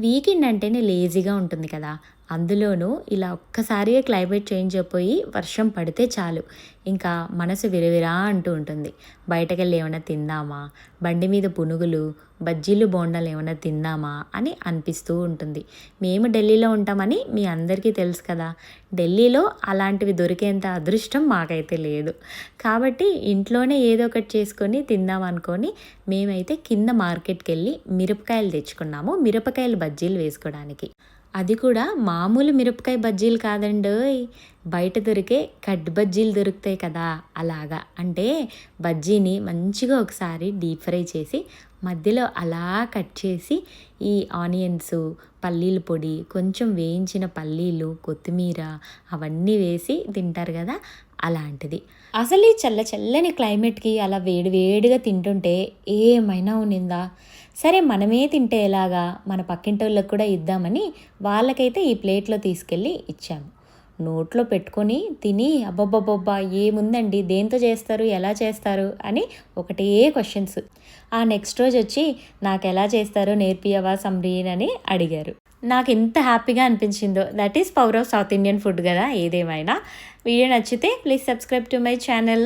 Weekend అంటేనే లేజీగా ఉంటుంది కదా. అందులోనూ ఇలా ఒక్కసారిగా క్లైమేట్ చేంజ్ అయిపోయి వర్షం పడితే చాలు. ఇంకా మనసు విరవిరా అంటూ ఉంటుంది. బయటకెళ్ళి ఏమైనా తిందామా? బండి మీద పునుగులు బజ్జీలు బోండాలు ఏమైనా తిందామా? అని అనిపిస్తూ ఉంటుంది. మేము ఢిల్లీలో ఉంటామని మీ అందరికీ తెలుసు కదా. ఢిల్లీలో అలాంటివి దొరికేంత అదృష్టం మాకైతే లేదు. కాబట్టి ఇంట్లోనే ఏదో ఒకటి చేసుకొని తిందాం అనుకొని మేమైతే కింద మార్కెట్కి వెళ్ళి మిరపకాయలు తెచ్చుకున్నాము. మిరపకాయలు బజ్జీలు వేసుకోవడానికి. అది కూడా మామూలు మిరపకాయ బజ్జీలు కాదండోయ్. బయట దొరికే కట్ బజ్జీలు దొరుకుతాయి కదా అలాగా. అంటే బజ్జీని మంచిగా ఒకసారి డీప్ ఫ్రై చేసి మధ్యలో అలా కట్ చేసి ఈ ఆనియన్స్ పల్లీల పొడి కొంచెం వేయించిన పల్లీలు కొత్తిమీర అవన్నీ వేసి తింటారు కదా అలాంటిది. అసలు ఈ చల్ల చల్లని క్లైమేట్కి అలా వేడి వేడిగా తింటుంటే ఏమైనా ఉన్నిందా సరే మనమే తింటే ఎలాగా? మన పక్కింటి వాళ్ళకి కూడా ఇద్దామని వాళ్ళకైతే ఈ ప్లేట్లో తీసుకెళ్ళి ఇచ్చాము. నోట్లో పెట్టుకొని తిని అబ్బబ్బబ్బబ్బా ఏముందండి? దేంతో చేస్తారు? ఎలా చేస్తారు? అని ఒకటే క్వశ్చన్స్ ఆ నెక్స్ట్ రోజు వచ్చి నాకు ఎలా చేస్తారో నేర్పియవా సమ్రీన్ అని అడిగారు. నాకు ఎంత హ్యాపీగా అనిపించిందో. That is power of South Indian food కదా ఏదేమైనా. వీడియో నచ్చితే please subscribe to my channel